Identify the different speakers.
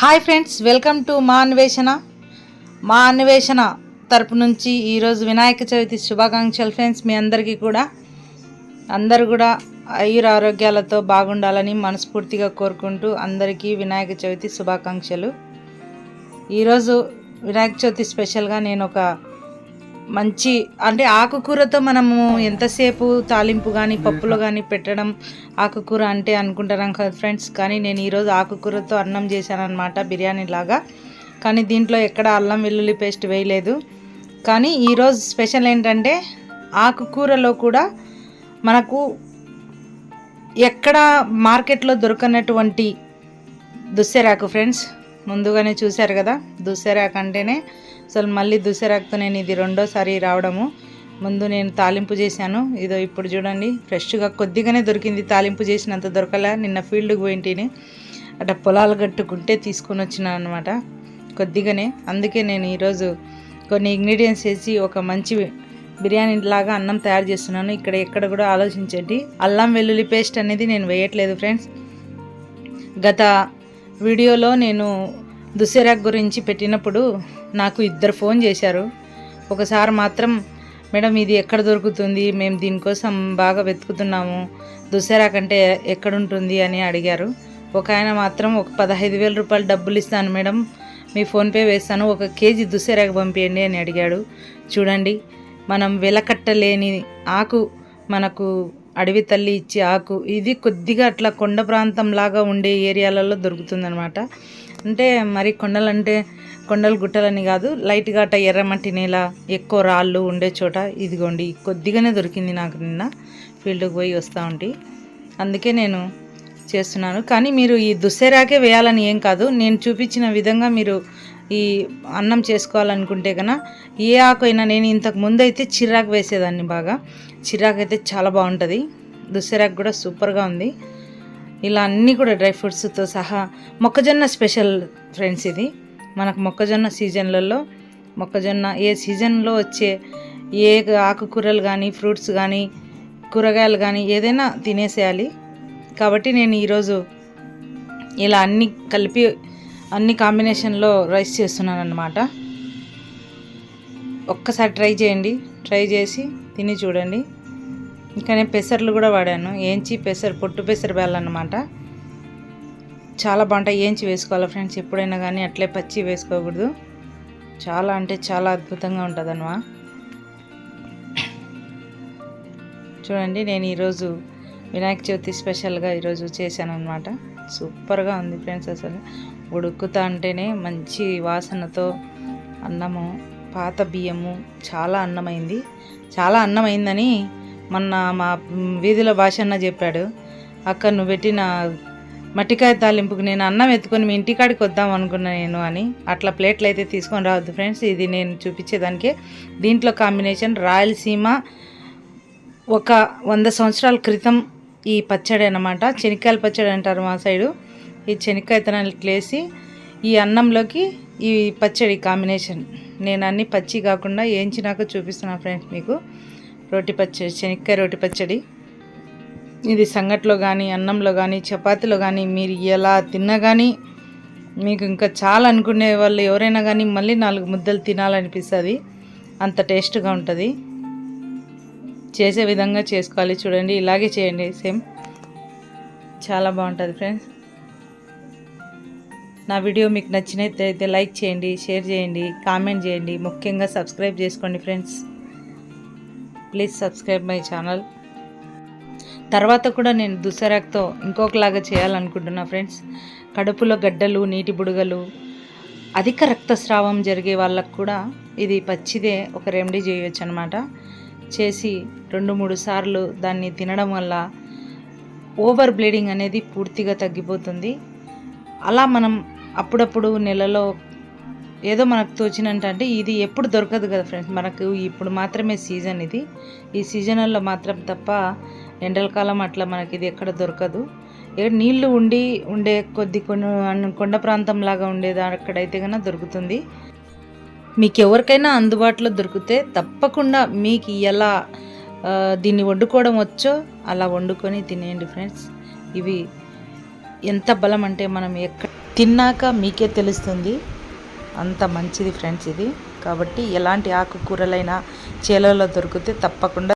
Speaker 1: Hi friends welcome to మా అన్వేషణ మా అన్వేషణ తరపు నుంచి ఈరోజు వినాయక చవితి శుభాకాంక్షలు ఫ్రెండ్స్ మీ అందరికీ కూడా. అందరూ కూడా ఆయుర ఆరోగ్యాలతో బాగుండాలని మనస్ఫూర్తిగా కోరుకుంటూ అందరికీ వినాయక చవితి శుభాకాంక్షలు. ఈరోజు వినాయక చవితి స్పెషల్గా నేను ఒక మంచి అంటే ఆకుకూరతో మనము ఎంతసేపు తాలింపు కానీ పప్పులో కానీ పెట్టడం ఆకుకూర అంటే అనుకుంటున్నాం కదా ఫ్రెండ్స్ కానీ నేను ఈరోజు ఆకుకూరతో అన్నం చేశాను అనమాట బిర్యానీ లాగా. కానీ దీంట్లో ఎక్కడ అల్లం వెల్లుల్లి పేస్ట్ వేయలేదు. కానీ ఈరోజు స్పెషల్ ఏంటంటే ఆకుకూరలో కూడా మనకు ఎక్కడ మార్కెట్లో దొరకనటువంటి దుస్సెరాకు ఫ్రెండ్స్ ముందుగానే చూశారు కదా దుస్సెరాకు అంటేనే అసలు మళ్ళీ దుసరాకుతో నేను ఇది రెండోసారి రావడము. ముందు నేను తాలింపు చేశాను. ఇదో ఇప్పుడు చూడండి ఫ్రెష్గా కొద్దిగానే దొరికింది తాలింపు చేసినంత దొరకలే. నిన్న ఫీల్డ్కి పోయింటిని. అట్లా పొలాలు కట్టుకుంటే తీసుకొని వచ్చిన అనమాట కొద్దిగానే. అందుకే నేను ఈరోజు కొన్ని ఇంగ్రీడియంట్స్ వేసి ఒక మంచి బిర్యానీ లాగా అన్నం తయారు చేస్తున్నాను. ఇక్కడ ఎక్కడ కూడా ఆలోచించండి. అల్లం వెల్లుల్లి పేస్ట్ అనేది నేను వేయట్లేదు ఫ్రెండ్స్. గత వీడియోలో నేను దుస్సెరాక్ గురించి పెట్టినప్పుడు నాకు ఇద్దరు ఫోన్ చేశారు. ఒకసారి మాత్రం మేడం ఇది ఎక్కడ దొరుకుతుంది? మేము దీనికోసం బాగా వెతుకుతున్నాము. దుస్సెరాక్ అంటే ఎక్కడ ఉంటుంది అని అడిగారు. ఒక ఆయన మాత్రం ఒక పదహైదు వేల రూపాయలు డబ్బులు ఇస్తాను మేడం. మీ ఫోన్పే వేస్తాను. ఒక కేజీ దుసెరాకు పంపించండి అని అడిగాడు. చూడండి మనం వెలకట్టలేని ఆకు మనకు అడవి తల్లి ఇచ్చే ఆకు. ఇది కొద్దిగా అట్లా కొండ ప్రాంతంలాగా ఉండే ఏరియాలలో దొరుకుతుందనమాట అంటే మరి కొండలంటే కొండలు గుట్టలని కాదు లైట్గా అట్ట ఎర్రమట్టి నేల ఎక్కువ రాళ్ళు ఉండే చోట ఇదిగోండి కొద్దిగానే దొరికింది నాకు నిన్న ఫీల్డ్కి పోయి వస్తూ ఉంటే. అందుకే నేను చేస్తున్నాను. కానీ మీరు ఈ దుస్సెరాకే వేయాలని ఏం కాదు నేను చూపించిన విధంగా మీరు ఈ అన్నం చేసుకోవాలనుకుంటే కన్నా ఏ ఆకు అయినా నేను ఇంతకు ముందు అయితే చిరాకు వేసేదాన్ని బాగా. చిరాకు అయితే చాలా బాగుంటుంది. దుస్సెరాకు కూడా సూపర్గా ఉంది. ఇలా అన్నీ కూడా డ్రై ఫ్రూట్స్తో సహా మొక్కజొన్న స్పెషల్ ఫ్రెండ్స్ ఇది. మనకు మొక్కజొన్న సీజన్లలో మొక్కజొన్న ఏ సీజన్లో వచ్చే ఏ ఆకుకూరలు కానీ ఫ్రూట్స్ కానీ కూరగాయలు కానీ ఏదైనా తినేసేయాలి. కాబట్టి నేను ఈరోజు ఇలా అన్ని కలిపి అన్ని కాంబినేషన్లో రైస్ చేస్తున్నాను అనమాట ఒక్కసారి ట్రై చేయండి. ట్రై చేసి తిని చూడండి. ఇంకా నేను పెసర్లు కూడా వాడాను. ఏంచి పెసర్ పొట్టు పెసర అనమాట చాలా బాగుంటాయి. ఏంచి వేసుకోవాలి ఫ్రెండ్స్? ఎప్పుడైనా కానీ అట్లే పచ్చి వేసుకోకూడదు. చాలా అంటే చాలా అద్భుతంగా ఉంటుంది అన్నమా. చూడండి నేను ఈరోజు వినాయక చవితి స్పెషల్గా ఈరోజు చేశాను అనమాట సూపర్గా ఉంది ఫ్రెండ్స్ అసలు. ఉడుకుతా అంటేనే మంచి వాసనతో అన్నము పాత బియ్యము చాలా అన్నమైంది. చాలా అన్నమైందని మొన్న మా వీధిలో భాషన్న చెప్పాడు అక్క నువ్వు పెట్టిన మట్టికాయ తాలింపుకి నేను అన్నం ఎత్తుకొని మీ ఇంటికాడికి వద్దాం అనుకున్నా నేను అని. అట్లా ప్లేట్లు అయితే తీసుకొని రావద్దు ఫ్రెండ్స్. ఇది నేను చూపించేదానికే. దీంట్లో కాంబినేషన్ రాయలసీమ ఒక వంద సంవత్సరాల క్రితం ఈ పచ్చడి అనమాట చెనిక్కాయల పచ్చడి అంటారు మా సైడు. ఈ శనక్కాయ తనట్లేసి ఈ అన్నంలోకి ఈ పచ్చడి కాంబినేషన్. నేను అన్ని పచ్చి కాకుండా ఏంచినాక చూపిస్తున్నా ఫ్రెండ్స్ మీకు. రోటి పచ్చడి శనక్కాయ రోటి పచ్చడి. ఇది సంగట్లో కానీ అన్నంలో కానీ చపాతీలో కానీ మీరు ఎలా తిన్నా కానీ మీకు ఇంకా చాలా అనుకునే వాళ్ళు ఎవరైనా కానీ మళ్ళీ నాలుగు ముద్దలు తినాలనిపిస్తుంది. అంత టేస్ట్గా ఉంటుంది. చేసే విధంగా చేసుకోవాలి చూడండి. ఇలాగే చేయండి. సేమ్. చాలా బాగుంటుంది ఫ్రెండ్స్. నా వీడియో మీకు నచ్చినట్లయితే లైక్ చేయండి షేర్ చేయండి కామెంట్ చేయండి. ముఖ్యంగా సబ్స్క్రైబ్ చేసుకోండి friends. Please subscribe my channel. తర్వాత కూడా నేను దుసరాక్తో ఇంకొకలాగా చేయాలనుకుంటున్నా ఫ్రెండ్స్. కడుపులో గడ్డలు నీటి బుడగలు అధిక రక్తస్రావం జరిగే వాళ్ళకు కూడా ఇది పచ్చిదే ఒక రెమెడీ చేయొచ్చు అనమాట చేసి రెండు మూడు సార్లు దాన్ని తినడం వల్ల ఓవర్ బ్లీడింగ్ అనేది పూర్తిగా తగ్గిపోతుంది. అలా మనం అప్పుడప్పుడు నెలలో ఏదో మనకు తోచినంత అంటే ఇది ఎప్పుడు దొరకదు కదా ఫ్రెండ్స్ మనకు ఇప్పుడు మాత్రమే సీజన్ ఇది. ఈ సీజన్లో మాత్రం తప్ప ఎండల కాలం అట్లా మనకి ఇది ఎక్కడ దొరకదు. నీళ్ళు ఉండి ఉండే కొద్ది కొన్ని కొండ ప్రాంతం లాగా ఉండేది అక్కడైతే కన్నా దొరుకుతుంది. మీకు ఎవరికైనా అందుబాటులో దొరికితే తప్పకుండా మీకు ఎలా దీన్ని వండుకోవడం వచ్చో అలా వండుకొని తినేయండి ఫ్రెండ్స్ ఇవి ఎంత బలం అంటే మనం ఎక్క తిన్నాక మీకే తెలుస్తుంది. అంత మంచిది ఫ్రెండ్స్ ఇది. కాబట్టి ఎలాంటి ఆకుకూరలైనా చేలలో దొరికితే తప్పకుండా